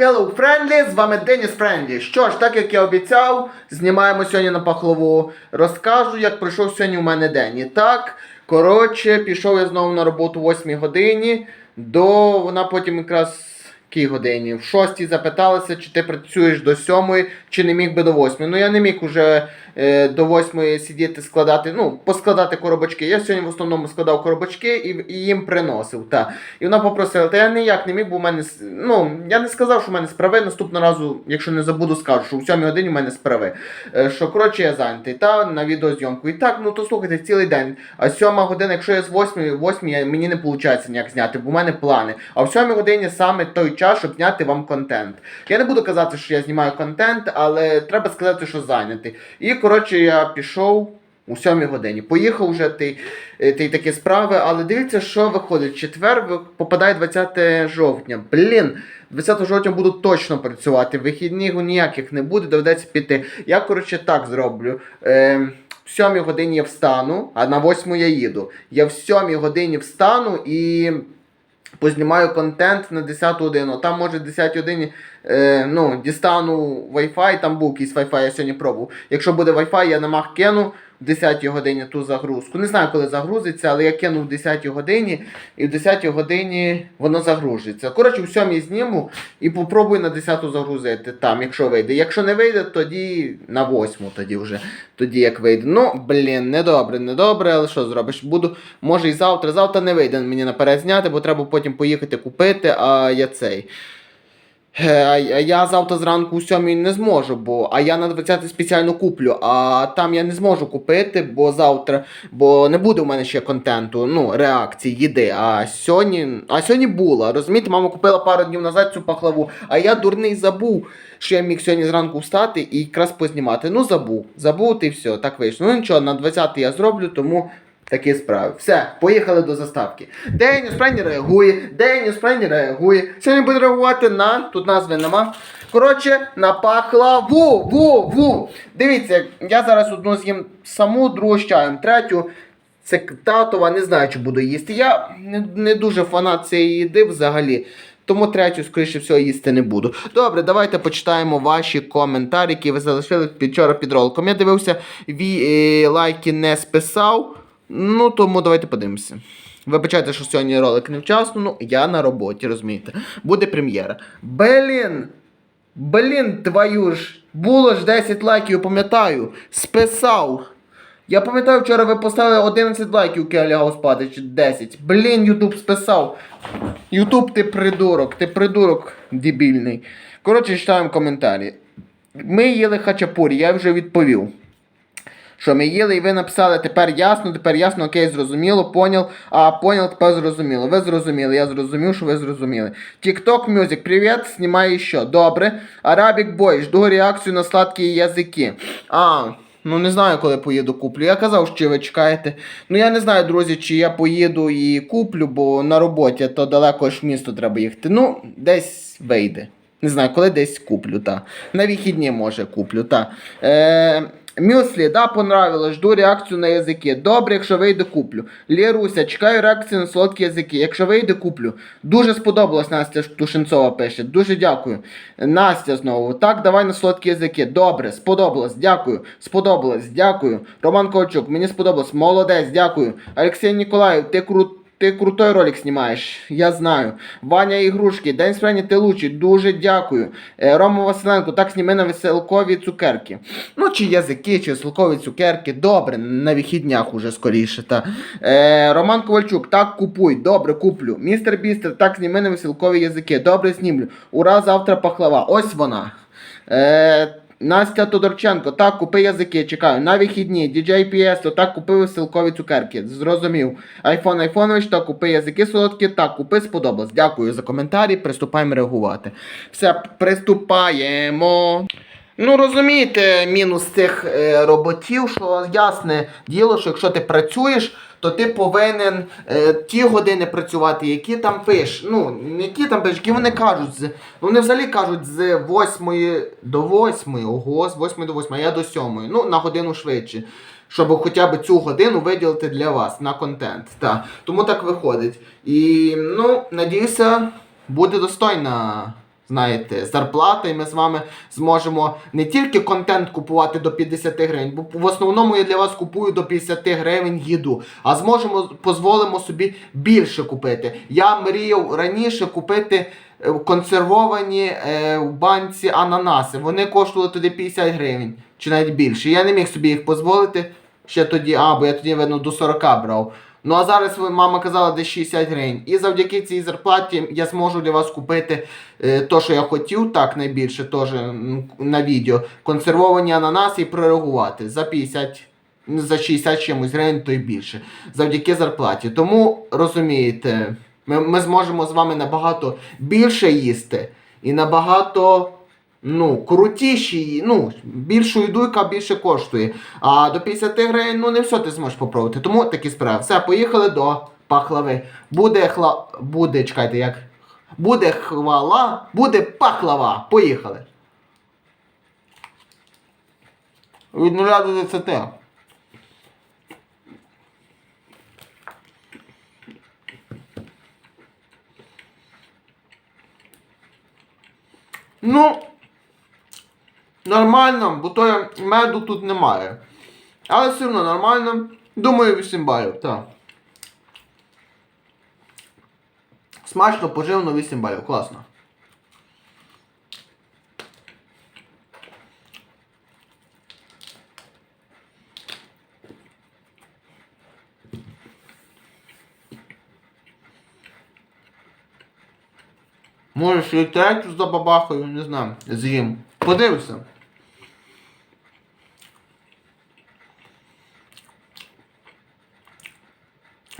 Hello Friendly, з вами Деніс Френдлі. Що ж, так як я обіцяв, знімаємо сьогодні на пахлову. Розкажу, як пройшов сьогодні у мене день. І так, коротше, пішов я знову на роботу о 8 годині, до вона потім якраз якій годині? В 6 запиталася, чи ти працюєш до 7, чи не міг би до 8. Ну я не міг уже до 8 сидіти складати, ну, поскладати коробочки. Я сьогодні в основному складав коробочки і, і їм приносив. Та. І вона попросила, та я ніяк не міг, бо в мене. Ну, я не сказав, що в мене справи. Наступного разу, якщо не забуду, скажу, що в 7 годині в мене справи. Е, що коротше я зайнятий, та на відеозйомку. І так, ну то слухайте, цілий день. А 7 година, якщо я з 8, 8 мені не виходить ніяк зняти, бо в мене плани. А в 7 годині саме той час, щоб зняти вам контент. Я не буду казати, що я знімаю контент, але треба сказати, що зайнятий. І коротше я пішов. У 7 годині. Поїхав вже ти, е, ти такі справи, але дивіться, що виходить. Четвер попадає 20 жовтня. Блін, 20 жовтня буду точно працювати. Вихідних ніяких не буде, доведеться піти. Я, коротше, так зроблю. Е, в 7 годині я встану, а на 8 я їду. Я в 7 годині встану і познімаю контент на 10 годину. Там може 10 годині е, ну, дістану Wi-Fi, там був якийсь Wi-Fi, я сьогодні пробував. Якщо буде Wi-Fi, я на Mac кину в 10 годині ту загрузку. Не знаю, коли загрузиться, але я кину в 10 годині, і в 10 годині воно загрузиться. Коротше, в 7 зніму і попробую на 10 загрузити там, якщо вийде. Якщо не вийде, тоді на 8 тоді вже. Тоді як вийде. Ну, блін, недобре, недобре, але що зробиш? Буду, може і завтра. Завтра не вийде мені наперед зняти, бо треба потім поїхати купити, а я цей. Е, я завтра зранку у сьомій не зможу, бо а я на 20 спеціально куплю, а там я не зможу купити, бо завтра, бо не буде у мене ще контенту, ну, реакції, їди. А сьогодні, а сьогодні була. Розумієте, мама купила пару днів назад цю пахлаву, а я дурний забув, що я міг сьогодні зранку встати і якраз познімати. Ну, забув. Забув і все, так вийшло. Ну нічого, на 20 я зроблю, тому. Такі справи. Все, поїхали до заставки. Деніс Прені реагує, Деніс Прені реагує. Сьогодні буде реагувати на. Тут назви нема. Коротше, на пахлаву. Ву, ву. Дивіться, я зараз одну з'їм саму, другу з чаєм, третю. Це татова, не знаю, чи буду їсти. Я не, не дуже фанат цієї їди взагалі. Тому третю, скоріше всього, їсти не буду. Добре, давайте почитаємо ваші коментарі, які ви залишили під вчора під роликом. Я дивився, ві, е, лайки не списав. Ну, тому давайте подивимося. Вибачайте, що сьогодні ролик невчасно, ну я на роботі, розумієте. Буде прем'єра. Блін! Блін, твою ж, було ж 10 лайків, пам'ятаю. Списав. Я пам'ятаю, вчора ви поставили 11 лайків, коли я чи 10. Блін, Ютуб списав. Ютуб, ти придурок, ти придурок дебільний. Коротше, читаємо коментарі. Ми їли хачапурі, я вже відповів. Що ми їли, і ви написали тепер ясно, тепер ясно, окей, зрозуміло, понял, а понял, тепер зрозуміло. Ви зрозуміли, я зрозумів, що ви зрозуміли. TikTok Music, привіт, знімай що. Добре. Arabic Boy, жду реакцію на сладкі язики. А, ну не знаю, коли поїду куплю. Я казав, що ви чекаєте. Ну я не знаю, друзі, чи я поїду і куплю, бо на роботі то далеко ж в місто треба їхати. Ну, десь вийде. Не знаю, коли десь куплю, та. На вихідні, може, куплю, та. Е, Мюслі, да, понравилось, жду реакцію на язики. Добре, якщо вийде, куплю. Лєруся, чекаю реакцію на солодкі язики. Якщо вийде, куплю. Дуже сподобалось, Настя Тушенцова пише. Дуже дякую. Настя знову. Так, давай на солодкі язики. Добре, сподобалось, дякую. Сподобалось, дякую. Роман Ковчук, мені сподобалось. Молодець, дякую. Олексій Ніколаєв, ти крут. Ти крутой ролик знімаєш, я знаю. Ваня Ігрушки, День справді ти лучший, дуже дякую. Е, Рома Василенко, так зніми на веселкові цукерки. Ну, чи язики, чи веселкові цукерки, добре, на вихіднях уже скоріше. Та. Е, Роман Ковальчук, так купуй, добре, куплю. Містер Бістер, так зніми на веселкові язики, добре знімлю. Ура, завтра пахлава. Ось вона. Е, Настя Тодорченко, так, купи язики, чекаю. На вихідні, DJ PS, то так купи веселкові цукерки. Зрозумів. Айфон Айфонович, так купи язики солодкі, так, купи, сподобалось. Дякую за коментарі, приступаємо реагувати. Все, приступаємо. Ну, розумієте, мінус цих е, роботів, що ясне діло, що якщо ти працюєш, то ти повинен е, ті години працювати, які там пиш. Ну, не які там пиш, які вони кажуть. З, ну, вони взагалі кажуть з 8 до 8, ого, з 8 до 8, а я до 7. Ну, на годину швидше. Щоб хоча б цю годину виділити для вас на контент. Так. Тому так виходить. І ну, надіюся, буде достойна знаєте, зарплата, і ми з вами зможемо не тільки контент купувати до 50 гривень, бо в основному я для вас купую до 50 гривень їду, а зможемо дозволимо собі більше купити. Я мріяв раніше купити е, консервовані е, в банці ананаси. Вони коштували тоді 50 гривень чи навіть більше. Я не міг собі їх дозволити ще тоді, а, бо я тоді, видно, до 40 брав. Ну а зараз мама казала десь 60 гривень. І завдяки цій зарплаті я зможу для вас купити е, то, що я хотів, так найбільше теж на відео. Консервовані ананаси і прорегувати за 50. ну, За 60 чимось гривень, то й більше. Завдяки зарплаті. Тому розумієте, ми, ми зможемо з вами набагато більше їсти і набагато ну, крутіші, ну, більшу їду, яка більше коштує. А до 50 гривень, ну не все ти зможеш попробувати. Тому такі справи. Все, поїхали до пахлави. Буде хла. Буде, чекайте, як. Буде хвала, буде пахлава. Поїхали. Від 0 до 10. Ну, нормально, бо то меду тут немає. Але все одно нормально. Думаю, 8 балів, так. Смачно, поживно 8 балів, класно. Може, ще й третю забабахаю, не знаю, з'їм. Подивися.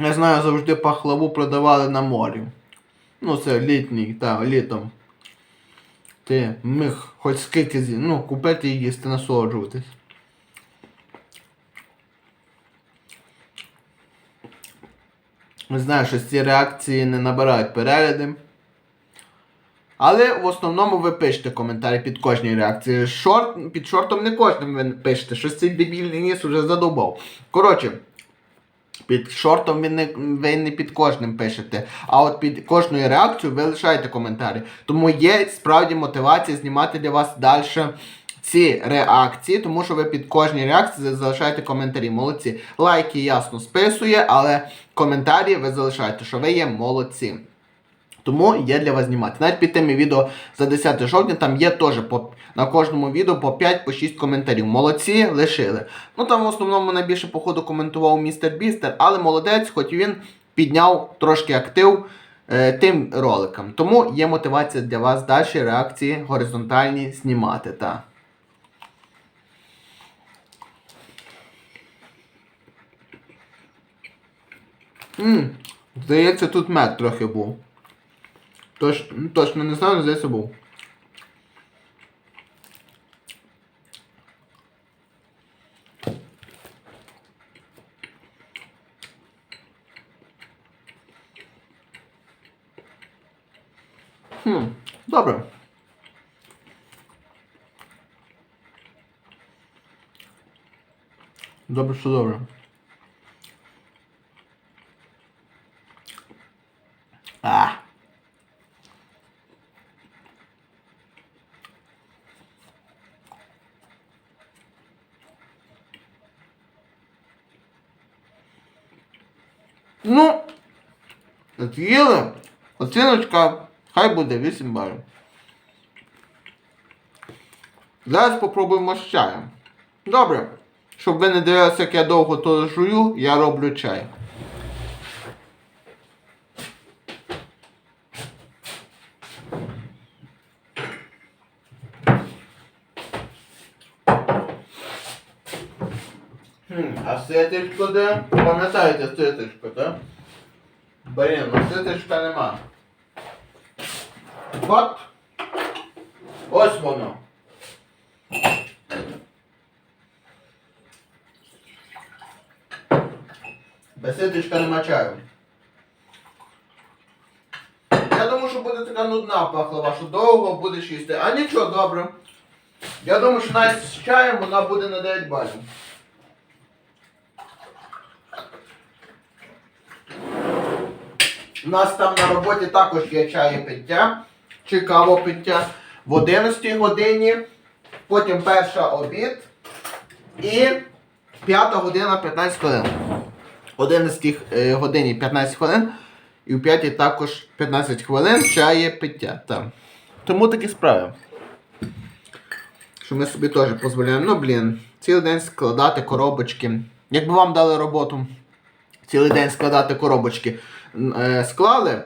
Я знаю, завжди пахлаву продавали на морі. Ну, це літній, так, літом. Ти міг хоч скільки з'їсти, ну, купити і їсти, насолоджуватись. Знаю, що ці реакції не набирають перегляди. Але в основному ви пишете коментарі під кожній реакцією. Шорт, під шортом не кожним ви пишете. Щось цей дебільний ніс уже задовбав. Коротше, під шортом ви не, ви не під кожним пишете, а от під кожною реакцією ви лишаєте коментарі. Тому є справді мотивація знімати для вас далі ці реакції, тому що ви під кожній реакції залишаєте коментарі. Молодці. Лайки ясно списує, але коментарі ви залишаєте, що ви є молодці. Тому є для вас знімати. Навіть під тими відео за 10 жовтня там є теж по, на кожному відео по 5-6 коментарів. Молодці, лишили. Ну там в основному найбільше походу коментував містер Бістер, але молодець, хоч він підняв трошки актив е, тим роликам. Тому є мотивація для вас далі реакції горизонтальні знімати. Та. М, Здається, тут мед трохи був. Точ, ну, точно не знаю, але здається був. Хм, добре. Добре, що добре. А. Ну, з'їли. Оціночка хай буде 8 балів. Зараз попробуємо з чаєм. Добре. Щоб ви не дивилися, як я довго то жую, я роблю чай. А ситочко де? Пам'ятаєте ситочко, так? Блін, ну ситочка нема. От. Ось воно. Без ситочка нема чаю. Я думаю, що буде така нудна пахлава, що довго будеш їсти. А нічого, добре. Я думаю, що навіть з чаєм вона буде на 9 балів. У нас там на роботі також є чай і пиття. Чи кавопиття в 11 годині, потім перша обід і п'ята година 15 хвилин. В 11 е, годині 15 хвилин і в 5 також 15 хвилин чає пиття. Так. Тому такі справи. Що ми собі теж дозволяємо. Ну, блін, цілий день складати коробочки. Якби вам дали роботу цілий день складати коробочки, е, склали,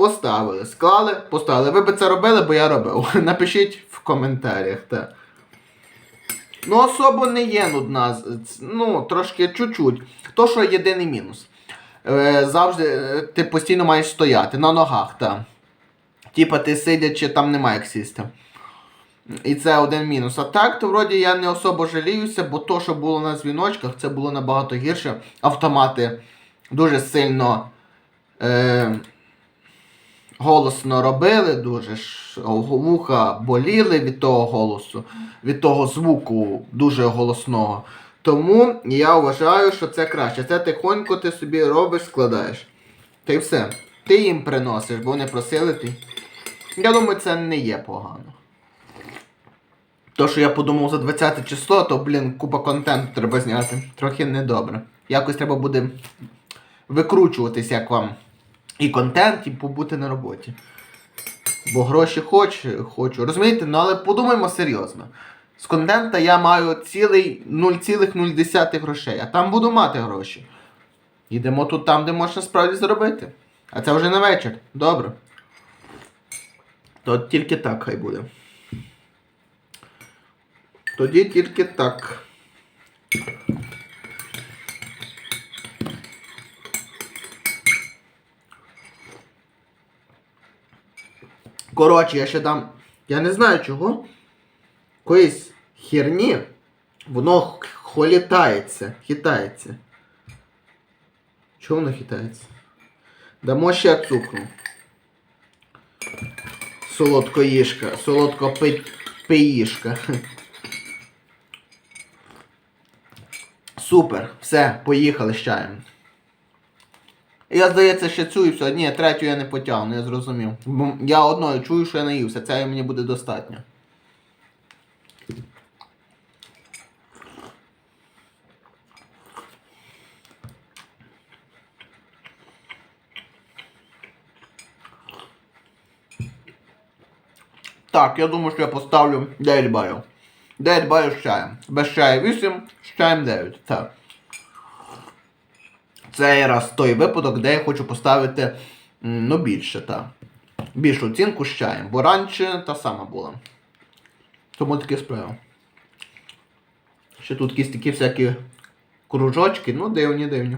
поставили, склали, поставили. Ви би це робили, бо я робив. Напишіть в коментарях. Так. Ну, особо не є нудна. Ну, трошки чуть-чуть. То, що єдиний мінус. Е, завжди е, ти постійно маєш стояти на ногах, так. Типа ти сидячи, там немає як сісти. І це один мінус. А так, то вроді я не особо жаліюся, бо то, що було на дзвіночках, це було набагато гірше. Автомати дуже сильно е, голосно робили, дуже вуха боліли від того голосу, від того звуку дуже голосного. Тому я вважаю, що це краще. Це тихонько ти собі робиш, складаєш. Та й все. Ти їм приносиш, бо вони просили ти. Я думаю, це не є погано. То, що я подумав за 20 число, то, блін, купа контенту треба зняти. Трохи недобре. Якось треба буде викручуватись, як вам. І контент, і побути на роботі. Бо гроші хочу, хочу. Розумієте? Ну але подумаймо серйозно. З контента я маю цілий 0,0 грошей, а там буду мати гроші. Йдемо тут там, де можна справді заробити. А це вже на вечір. Добре. То тільки так хай буде. Тоді тільки так. Коротше, я ще дам. Я не знаю чого. Якоїсь херні. Воно холітається, хитається. Чого воно хитається? Дамо ще цукру. Солодкоїжка, солодкопиїшка. Супер, все, поїхали з чаєм. Я, здається, ще цю і все. Ні, третю я не потягну, я зрозумів. Бо я одною чую, що я наївся, це мені буде достатньо. Так, я думаю, що я поставлю 9 балів. 9 балів з чаєм. Без чаю 8, з чаєм 9. Так. Це раз той випадок, де я хочу поставити ну, більше, та. Більшу оцінку з чаєм, бо раніше та сама була. Тому таке справа. Ще тут якісь такі всякі кружочки, ну дивні, дивні.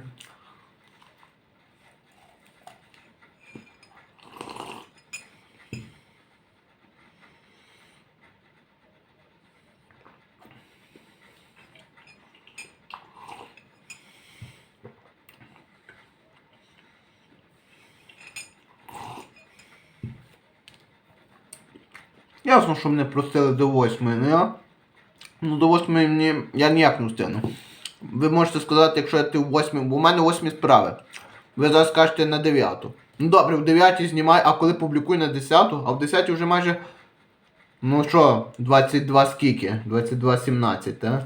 Ясно, що мене просили до восьмої, ну я. Ну до восьмої мені я ніяк не встигну. Ви можете сказати, якщо я ти в восьмій, бо у мене восьмі справи. Ви зараз скажете на дев'яту. Ну добре, в дев'ятій знімай, а коли публікую на десяту, а в десятій вже майже. Ну що, 22 скільки? 22.17, так?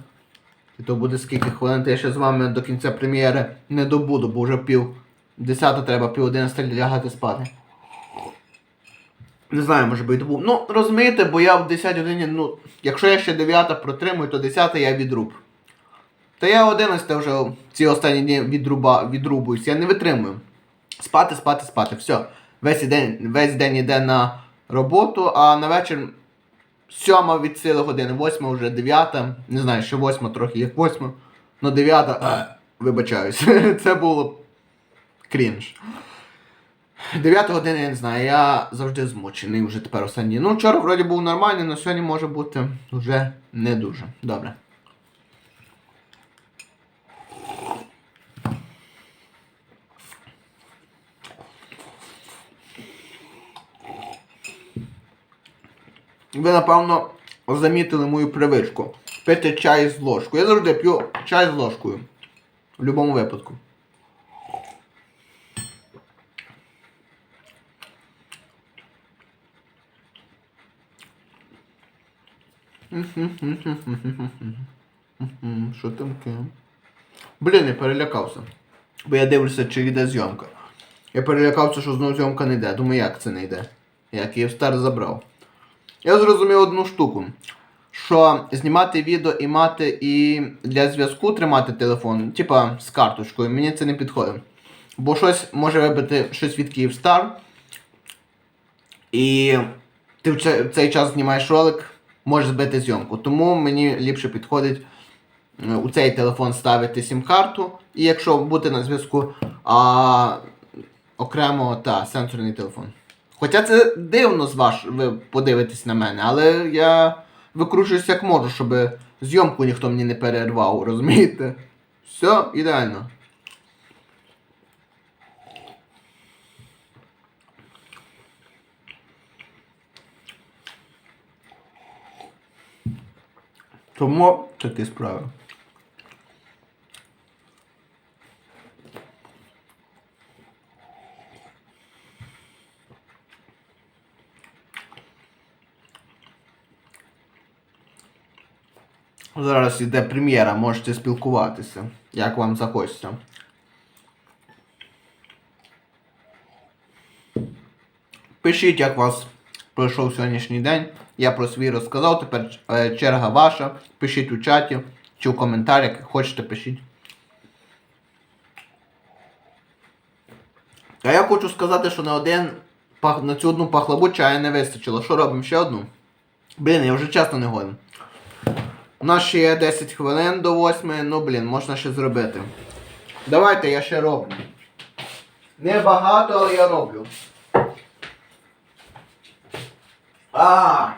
І то буде скільки хвилин, то я ще з вами до кінця прем'єри не добуду, бо вже пів десята треба, пів одинадцяти лягати спати. Не знаю, може би і добув. Ну, розумієте, бо я в 10 годині, ну, якщо я ще 9 протримую, то 10 я відруб. Та я 11 вже ці останні дні відруба, відрубуюсь, я не витримую. Спати, спати, спати. Все. Весь день, весь день йде на роботу, а на вечір 7 від сили години, 8 вже 9, не знаю, ще 8 трохи як 8, но 9, а, вибачаюсь, це було крінж. 9 година я не знаю, я завжди змучений вже тепер останні. Ну, вчора вроді був нормальний, але сьогодні може бути вже не дуже. Добре. Ви, напевно, замітили мою привичку. Пити чай з ложкою. Я завжди п'ю чай з ложкою. В будь-якому випадку. Що таке? Блін, я перелякався. Бо я дивлюся, чи йде зйомка. Я перелякався, що знову зйомка не йде. Думаю, як це не йде? Я Київстар забрав. Я зрозумів одну штуку. Що знімати відео і мати і для зв'язку тримати телефон, типа з карточкою, мені це не підходить. Бо щось може вибити щось від Київстар. І ти в цей час знімаєш ролик, можеш збити зйомку. Тому мені ліпше підходить е, у цей телефон ставити сім-карту, і якщо бути на зв'язку, а окремо та сенсорний телефон. Хоча це дивно з ваш, ви подивитесь на мене, але я викручуюсь як можу, щоб зйомку ніхто мені не перервав, розумієте? Все ідеально. Тому такі справи. Зараз іде прем'єра, можете спілкуватися, як вам захочеться. Пишіть, як вас пройшов сьогоднішній день. Я про свій розказав, тепер е, черга ваша. Пишіть у чаті чи в коментарях, як хочете, пишіть. А я хочу сказати, що на один на цю одну пахлаву чаю не вистачило. Що робимо? Ще одну? Блін, я вже часто не годен. У нас ще є 10 хвилин до 8, ну блін, можна ще зробити. Давайте я ще роблю. Не багато, але я роблю. А.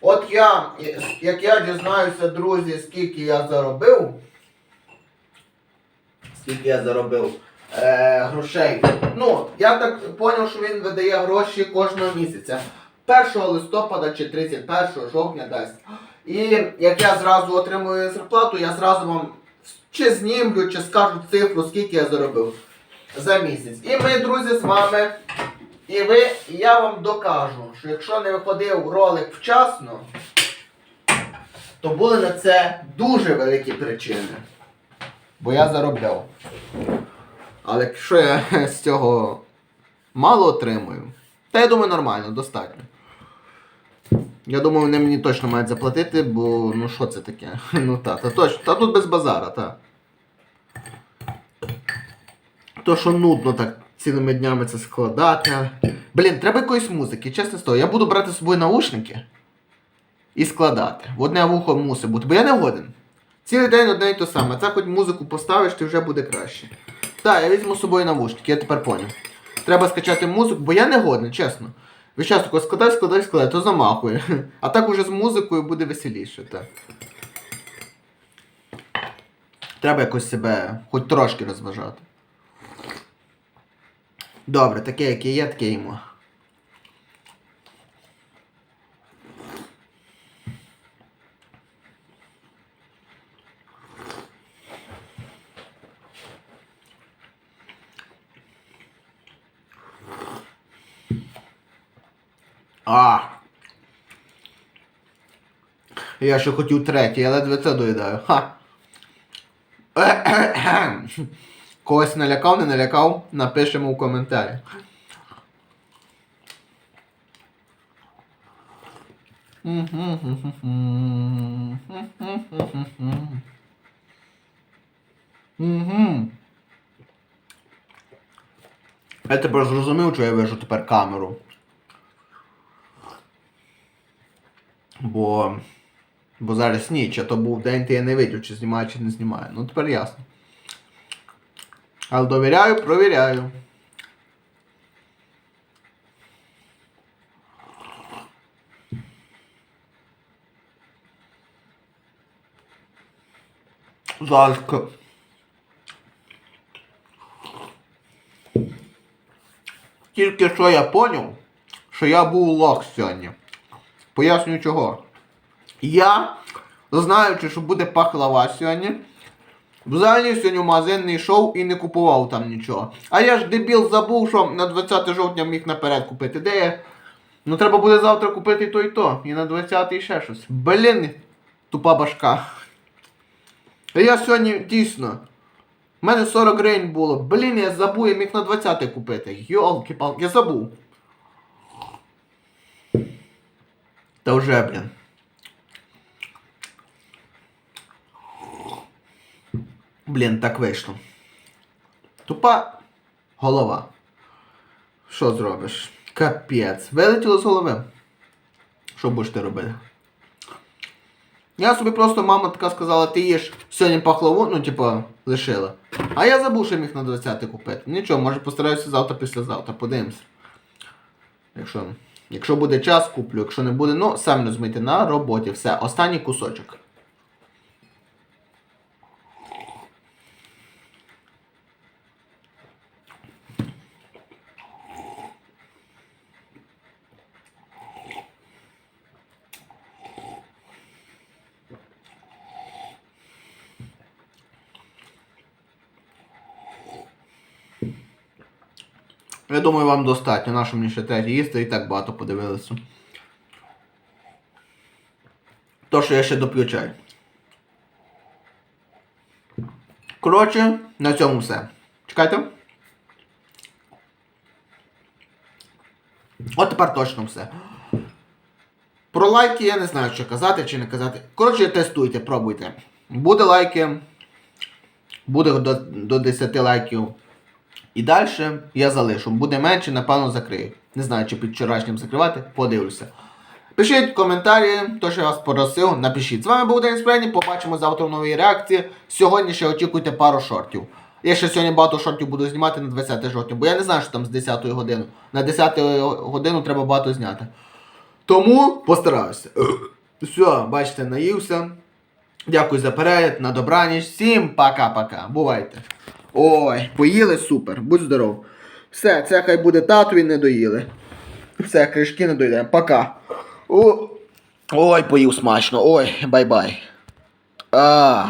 От я, як я дізнаюся, друзі, скільки я заробив. Скільки я заробив е, грошей. Ну, я так зрозумів, що він видає гроші кожного місяця. 1 листопада чи 31 жовтня дасть. І як я зразу отримую зарплату, я зразу вам чи знімлю, чи скажу цифру, скільки я заробив за місяць. І ми, друзі, з вами. І ви, я вам докажу, що якщо не виходив ролик вчасно, то були на це дуже великі причини. Бо я заробляв. Але якщо я з цього мало отримую, та я думаю нормально, достатньо. Я думаю, вони мені точно мають заплатити, бо ну що це таке? Ну та, та точно. Та тут без базара, та. То, що нудно так цілими днями це складати. Блін, треба якоїсь музики, чесно слово. Я буду брати з собою наушники і складати. В одне вухо мусить бути, бо я не годен. Цілий день одне і те саме. Це хоч музику поставиш, ти вже буде краще. Так, я візьму з собою навушники, я тепер поняв. Треба скачати музику, бо я не годен, чесно. Ви час тако складай, складай, складай, то замахує. А так уже з музикою буде веселіше, так. Треба якось себе хоч трошки розважати. Добре, таке, яке є, таке йому. А. Я ще хотів третій, я ледве це доїдаю. Ха. Когось налякав, не налякав, напишемо в коментарі. Я тепер зрозумів, що я вижу тепер камеру. Бо. Бо зараз ніч, а то був день, ти я не видів, чи знімаю, чи не знімаю. Ну тепер ясно. Але довіряю, провіряю. Залька. Тільки що я поняв, що я був лох сьогодні. Поясню чого. Я, знаючи, що буде пахлава сьогодні, Взагалі сьогодні в магазин не йшов і не купував там нічого. А я ж дебіл забув, що на 20 жовтня міг наперед купити. Де я? Ну треба буде завтра купити то і то. І на 20 і ще щось. Блін, тупа башка. А я сьогодні дійсно. У мене 40 гривень було. Блін, я забув, я міг на 20 купити. Йолки-палки, я забув. Та вже, блін. Блін, так вийшло. Тупа голова. Що зробиш? Капець. Вилетіло з голови. Що будеш ти робити? Я собі просто мама така сказала, ти їш сьогодні пахлаву, ну типа, лишила. А я забув, що міг на 20 купити. Нічого, може постараюся завтра післязавтра, подивимось. Якщо, якщо буде час, куплю. Якщо не буде, ну самі розумієте, на роботі. Все, останній кусочок. Я думаю, вам достатньо. Нащо мені ще третє їсти і так багато подивилися. То, що я ще доп'ю чай. Коротше, на цьому все. Чекайте. От тепер точно все. Про лайки я не знаю, що казати чи не казати. Коротше, тестуйте, пробуйте. Буде лайки. Буде до, до 10 лайків. І далі я залишу. Буде менше, напевно, закрию. Не знаю, чи під вчорашнім закривати, подивлюся. Пишіть коментарі, то що я вас просив, напишіть. З вами був День Спрені, побачимо завтра в новій реакції. Сьогодні ще очікуйте пару шортів. Я ще сьогодні багато шортів буду знімати на 20 жовтня, бо я не знаю, що там з 10 години. На 10 годину треба багато зняти. Тому постараюся. Все, бачите, наївся. Дякую за перегляд, на добраніч. Всім пока-пока. Бувайте. Ой, поїли супер, будь здоров. Все, це хай буде татові не доїли. Все, кришки не доїдемо. Пока. О, ой, поїв смачно. Ой, бай-бай. А.